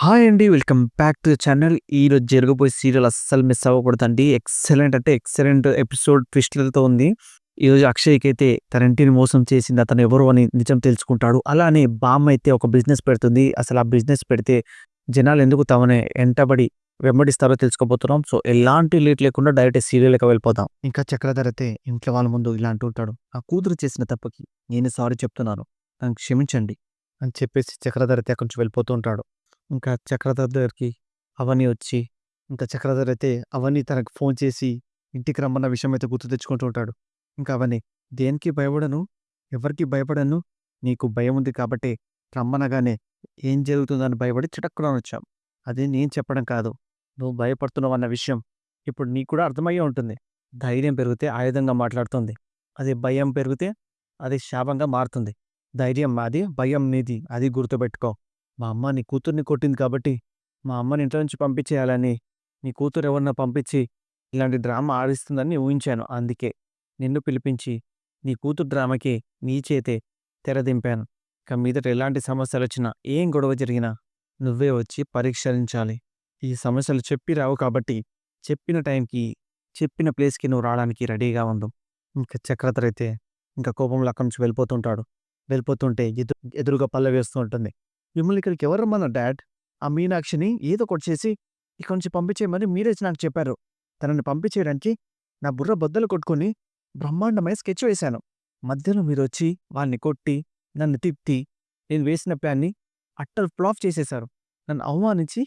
Hi అండి. Welcome back to the channel. ఈరోజు జరగబోయే సీరియల్ అస్సలు మిస్ అవ్వకూడదండి. ఎక్సలెంట్ అంటే ఎక్సలెంట్ ఎపిసోడ్ ట్విస్ట్‌లతో ఉంది. ఈరోజు అక్షయ్‌కైతే తన ఇంటిని మోసం చేసింది అతను ఎవరు అని నిజం తెలుసుకుంటాడు. అలానే బామ్మ అయితే ఒక బిజినెస్ పెడుతుంది. అసలు ఆ బిజినెస్ పెడితే జనాలు ఎందుకు తమని ఎంటబడి వెంబడిస్తారో తెలుసుకోబోతున్నాం. సో, ఎలాంటి లేట్ లేకుండా డైరెక్ట్ సీరియల్కి వెళ్ళిపోతాం ఇంకా చక్రధర్ అయితే ఇంట్లో వాళ్ళ ముందు ఇలా అంటుంటాడు ఉంటాడు. "నా కూతురు చేసిన తప్పుకి నేను సారీ చెప్తున్నాను. నన్ను క్షమించండి" అని చెప్పేసి చక్రధర్ అయితే అక్కడి నుంచి వెళ్ళిపోతూ ఉంటాడు. ఇంకా చక్రధర్ దగ్గరికి అవని వచ్చి ఇంకా చక్రధర్ అయితే అవని తనకు ఫోన్ చేసి ఇంటికి రమ్మన్న విషయం అయితే గుర్తు తెచ్చుకుంటూ ఉంటాడు. ఇంకా అవని "దేనికి భయపడను. ఎవరికి భయపడను. నీకు భయం ఉంది కాబట్టే రమ్మనగానే ఏం జరుగుతుందని భయపడి చటుక్కున వచ్చాం. అది నేను చెప్పడం కాదు. నువ్వు భయపడుతున్నావన్న విషయం ఇప్పుడు నీకు కూడా అర్థమయ్యే ఉంటుంది. ధైర్యం పెరిగితే ఆయుధంగా మాట్లాడుతుంది. అది భయం పెరిగితే అది శాపంగా మారుతుంది. ధైర్యం మాది. భయం నీది. అది గుర్తుపెట్టుకో. మా అమ్మ నీ కూతుర్ని కొట్టింది కాబట్టి మా అమ్మని ఇంట్లో నుంచి పంపించేయాలని నీ కూతురు ఎవరినో పంపించి ఇలాంటి డ్రామా ఆడిస్తుందని ఊహించాను. అందుకే నిన్ను పిలిపించి నీ కూతురు డ్రామాకి నీ చేతే తెరదింపాను. ఇక మీదట ఎలాంటి సమస్యలొచ్చినా, ఏం గొడవ జరిగినా నువ్వే వచ్చి పరిష్కరించాలి. ఈ సమస్యలు చెప్పి రావు కాబట్టి చెప్పిన టైంకి, చెప్పిన ప్లేస్‌కి నువ్వు రావడానికి రెడీగా ఉండు." ఇంక చక్రధర్ అయితే ఇంకా కోపంలో అక్కడి నుంచి వెళ్ళిపోతుంటాడు. వెళ్ళిపోతుంటే ఎదు ఎదురుగా పల్లె వేస్తూ ఉంటుంది. "మిమ్మల్ని ఇక్కడికి ఎవరు రమ్మన్నారు డాడ్? ఆ మీనాక్షిని ఏదో ఒకటి చేసి ఇక్కడి నుంచి పంపించేయమని మీరే నాకు చెప్పారు. తనని పంపించేయడానికి నా బుర్ర బద్దలు కొట్టుకుని బ్రహ్మాండమైన స్కెచ్ వేశాను. మధ్యలో మీరొచ్చి వాళ్ళని కొట్టి, నన్ను తిప్పి నేను వేసిన ప్లాన్‌ని అట్టర్ ఫ్లాప్ చేసేశారు. నన్ను అవమానించి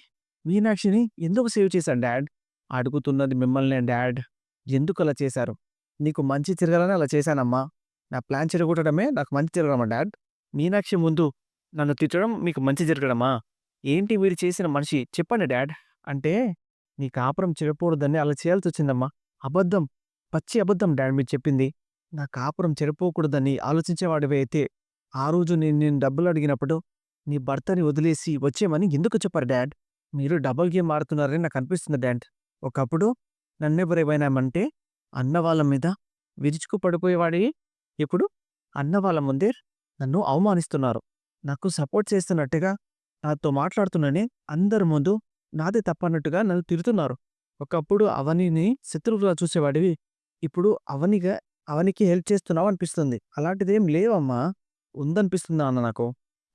మీనాక్షిని ఎందుకు సేవ్ చేశాను డాడ్? అడుగుతున్నది మిమ్మల్నే డాడ్. ఎందుకలా చేశారు? నీకు మంచి తిరగాలని అలా చేశానమ్మా. నా ప్లాన్ చెడగొట్టడమే నాకు మంచి తిరగడమ్మా డాడ్? మీనాక్షి ముందు నన్ను తిట్టడం మీకు మంచి జరగడమా? ఏంటి మీరు చేసిన మనిషి చెప్పండి డాడ్" అంటే "నీ కాపురం చెడిపోకూడదని అలా చేయాల్సొచ్చిందమ్మా. అబద్ధం. పచ్చి అబద్ధం డాడ్ మీరు చెప్పింది. నా కాపురం చెడిపోకూడదని ఆలోచించేవాడివి అయితే ఆ రోజు నేను నిన్ను డబ్బులు అడిగినప్పుడు నీ భర్తని వదిలేసి వచ్చేమని ఎందుకు చెప్పారు డాడ్? మీరు డబుల్ గేమ్ ఆడుతున్నారని నాకు అనిపిస్తుంది డాడ్. ఒకప్పుడు నన్నెవరేమైనామంటే అన్నవాళ్ళ మీద విరుచుకు పడిపోయేవాడివి. ఇప్పుడు అన్నవాళ్ళ ముందే నన్ను అవమానిస్తున్నారు. నాకు సపోర్ట్ చేస్తున్నట్టుగా నాతో మాట్లాడుతున్నానే అందరి ముందు నాదే తప్పన్నట్టుగా నన్ను తిడుతున్నారు. ఒకప్పుడు అవనిని శత్రువులా చూసేవాడివి. ఇప్పుడు అవనిగా అవనికి హెల్ప్ చేస్తున్నావు అనిపిస్తుంది. అలాంటిదేం లేవమ్మా. ఉందనిపిస్తుందా అన్న నాకు.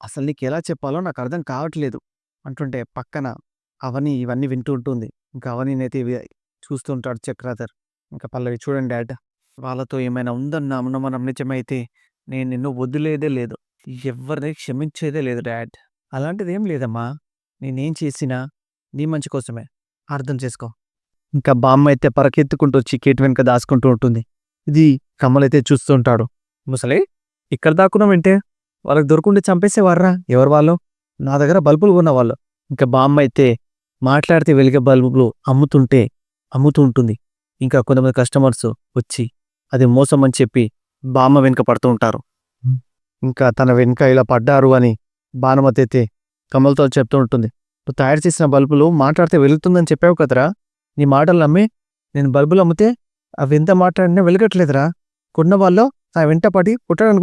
అసలు నీకెలా చెప్పాలో నాకు అర్థం కావట్లేదు" అంటుంటే పక్కన అవని ఇవన్నీ వింటూ ఉంటుంది. ఇంకా అవనినైతే ఇవి చూస్తూ ఉంటాడు ఇంకా పల్లవి "చూడండి డాడ్ వాళ్ళతో ఏమైనా ఉందన్న మనం నిజమైతే నేను నిన్ను వదిలేదే లేదు. ఎవ్వరిని క్షమించేదే లేదు డాడ్. అలాంటిదేం లేదమ్మా. నేనేం చేసినా నీ మంచి కోసమే. అర్థం చేసుకో." ఇంకా బామ్మ అయితే పరకెత్తుకుంటూ వచ్చి కేటు వెనుక దాసుకుంటూ ఉంటుంది. ఇది కమ్మలైతే అయితే చూస్తూ ఉంటాడు. "ముసలి ఇక్కడ దాక్కున్నావేంటే? వాళ్ళకి దొరకుంటే చంపేసేవారా ఎవరు వాళ్ళు?" "నా దగ్గర బల్బులు కొన్నవాళ్ళు." ఇంకా బామ్మ అయితే మాట్లాడితే వెలిగే బల్బులు అమ్ముతుంటే అమ్ముతూ ఉంటుంది. ఇంకా కొంతమంది కస్టమర్స్ వచ్చి అది మోసం అని చెప్పి బామ్మ వెనుక పడుతూ ఉంటారు. ఇంకా తన వెనుక ఇలా పడ్డారు అని భానుమతి అయితే కమల్‌తో చెప్తూ ఉంటుంది. "నువ్వు తయారు చేసిన బల్బులు మాట్లాడితే వెలుగుతుందని చెప్పావు కదరా! నీ మాటలు నమ్మి నేను బల్బులు అమ్మితే అవి ఎంత మాట్లాడినా వెలగట్లేదురా. కొన్న వాళ్ళు నా వెంట పడి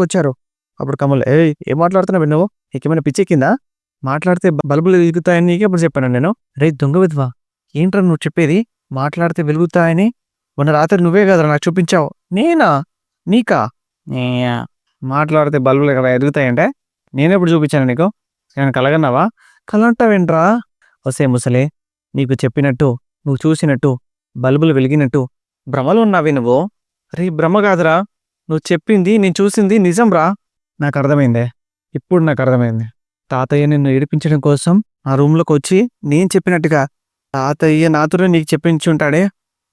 వచ్చారు అప్పుడు కమల్ ఏ ఏం మాట్లాడుతున్నా విన్నావు నీకేమైనా పిచ్చెక్కిందా? మాట్లాడితే బల్బులు వెలుగుతాయని నీకే అప్పుడు చెప్పాను నేను? రే దొంగ వెధవా! ఏంట్రా నువ్వు చెప్పేది? మాట్లాడితే వెలుగుతాయని మొన్న రాత్రి నువ్వే కదరా నాకు చూపించావు." "నేనా? నీకా? మాట్లాడితే బల్బులు ఇక్కడ ఎదుగుతాయంటే నేను ఎప్పుడు చూపించాను నీకు? నేను కలగన్నావా? కలంటావేంట్రా వసే ముసలే నీకు చెప్పినట్టు, నువ్వు చూసినట్టు, బల్బులు వెలిగినట్టు భ్రమలు ఉన్నావే నువ్వు. రే భ్రమ కాదురా. నువ్వు చెప్పింది నేను చూసింది నిజంరా." "నాకు అర్థమైందే. ఇప్పుడు నాకు అర్థమైంది. తాతయ్య నిన్ను ఏడిపించడం కోసం నా రూమ్‌లోకి వచ్చి నేను చెప్పినట్టుగా తాతయ్య నాతోనే నీకు చెప్పించుంటాడే.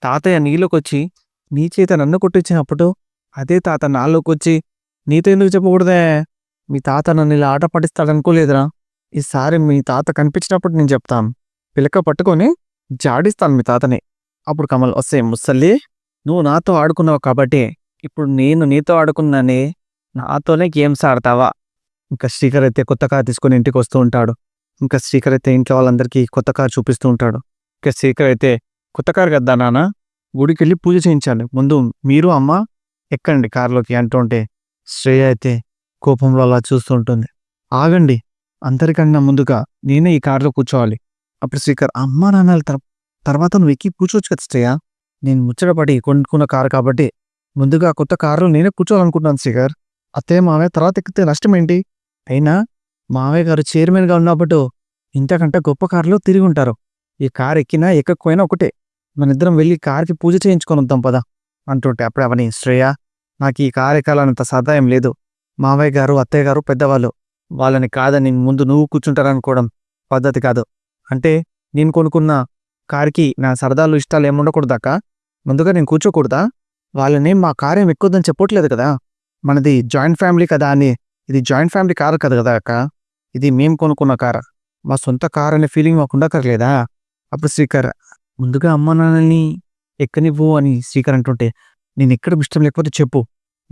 తాతయ్య నీలోకొచ్చి నీ చేత నన్ను కొట్టించినప్పుడు అదే తాత నాలోకొచ్చి నీతో ఎందుకు చెప్పకూడదే? మీ తాత నన్ను ఇలా ఆట పట్టిస్తాడనుకోలేదురా. ఈసారి మీ తాత కనిపించినప్పుడు నేను చెప్తాను. పిలక పట్టుకొని జాడిస్తాను మీ తాతని." అప్పుడు కమల్ వస్తే ముసలి నువ్వు నాతో ఆడుకున్నావు కాబట్టి ఇప్పుడు నేను నీతో ఆడుకున్నాని నాతోనే గేమ్స్ ఆడతావా?" ఇంకా శ్రీకర్ అయితే కొత్త కార్ తీసుకొని ఇంటికి వస్తూ ఉంటాడు. ఇంకా శ్రీకర్ అయితే ఇంట్లో వాళ్ళందరికీ కొత్త కార్ చూపిస్తూ ఉంటాడు. ఇంకా శ్రీకర్ అయితే "కొత్త కారు కదా నాన్న గుడికెళ్ళి పూజ చేయించాలి. ముందు మీరు, అమ్మ ఎక్కండి కారులోకి" అంటుంటే శ్రేయ అయితే కోపంలో అలా చూస్తూ ఉంటుంది. "ఆగండి అందరికన్నా ముందుగా నేనే ఈ కారులో కూర్చోవాలి. అప్పుడు శ్రీకర్ అమ్మా నాన్నల తర్- తర్వాత నువ్వు ఎక్కి కూర్చోవచ్చు కదా శ్రేయ. నేను ముచ్చటపడి కొనుక్కున్న కారు కాబట్టి ముందుగా కొత్త కారులో నేనే కూర్చోవాలనుకుంటున్నాను శ్రీకర్. అత్తయ్య మావయ్య తర్వాత ఎక్కితే నష్టం ఏంటి? అయినా మావయ్య గారు చైర్మన్గా ఉన్నప్పుడు ఇంతకంటే గొప్ప కారులో తిరిగి ఉంటారు. ఈ కారు ఎక్కినా ఎక్కకపోయినా ఒకటే. మన ఇద్దరం వెళ్ళి కార్కి పూజ చేయించుకొని వద్దాం పదా అంటుంటే అప్పుడే అవని శ్రేయ నాకు ఈ కారు సదాయం లేదు. మావయ్య గారు అత్తయ్య గారు పెద్దవాళ్ళు. వాళ్ళని కాదని ముందు నువ్వు కూర్చుంటారనుకోవడం పద్ధతి కాదు. అంటే నేను కొనుక్కున్న కార్కి నా సరదాలు ఇష్టాలు ఏముండకూడదాక ముందుగా నేను కూర్చోకూడదా? వాళ్ళని మా కార్యం ఎక్కువదని చెప్పట్లేదు కదా? మనది జాయింట్ ఫ్యామిలీ కదా అని. ఇది జాయింట్ ఫ్యామిలీ కారు కదా కదా అక్క? ఇది మేము కొనుక్కున్న కారు. మా సొంత కార్ అనే ఫీలింగ్ మాకు ఉండకర్లేదా అప్పుడు శ్రీకర్ ముందుగా అమ్మ నాన్నని ఎక్కనివ్వు అని శ్రీకర్ అంటుంటే నేను ఎక్కడ ఇష్టం లేకపోతే చెప్పు.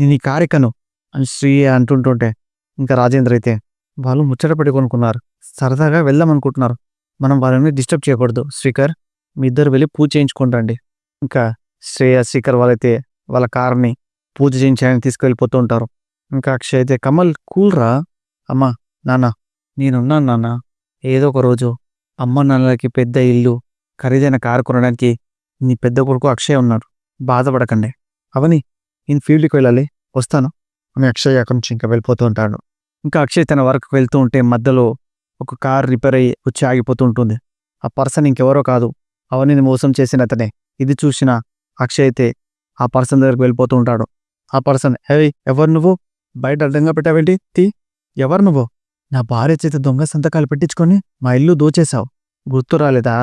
నేను ఈ కారెక్కను అని శ్రీ అంటుంటుంటే ఇంకా రాజేంద్ర అయితే వాళ్ళు ముచ్చటపడి కొనుక్కున్నారు. సరదాగా వెళ్దాం అనుకుంటున్నారు మనం వాళ్ళని డిస్టర్బ్ చేయకూడదు. శ్రీకర్ మీ ఇద్దరు వెళ్ళి పూజ చేయించుకుంటండి ఇంకా శ్రేయ శ్రీకర్ వాళ్ళైతే వాళ్ళ కార్ని పూజ చేయించడానికి తీసుకెళ్ళిపోతూ ఉంటారు. ఇంకా అక్షయ్ అయితే కమల్ కూల్రా అమ్మా నాన్న నేనున్నాను నాన్న. ఏదో ఒక రోజు అమ్మ నాన్నలకి పెద్ద ఇల్లు ఖరీదైన కారు కొనడానికి నీ పెద్ద కొడుకు అక్షయ్ ఉన్నాడు. బాధపడకండి. అవని నేను ఫీల్డ్కి వెళ్ళాలి వస్తాను. అని అక్షయ్ అక్కడి నుంచి ఇంకా వెళ్ళిపోతూ ఉంటాడు. ఇంకా అక్షయ్ తన వర్క్కి వెళ్తూ ఉంటే మధ్యలో ఒక కార్ రిపేర్ అయ్యి వచ్చి ఆగిపోతూ ఉంటుంది. ఆ పర్సన్ ఇంకెవరో కాదు అవన్నీ మోసం చేసిన అతనే. ఇది చూసిన అక్షయ్ అయితే ఆ పర్సన్ దగ్గరికి వెళ్ళిపోతూ ఉంటాడు. ఆ పర్సన్ హే ఎవరు నువ్వు? బయట అడ్డంగా పెట్టావేంటి? తీ ఎవరు నువ్వు? నా భార్య చేత దొంగ సంతకాలు పెట్టించుకొని మా ఇల్లు దోచేశావు. గుర్తు రాలేదా?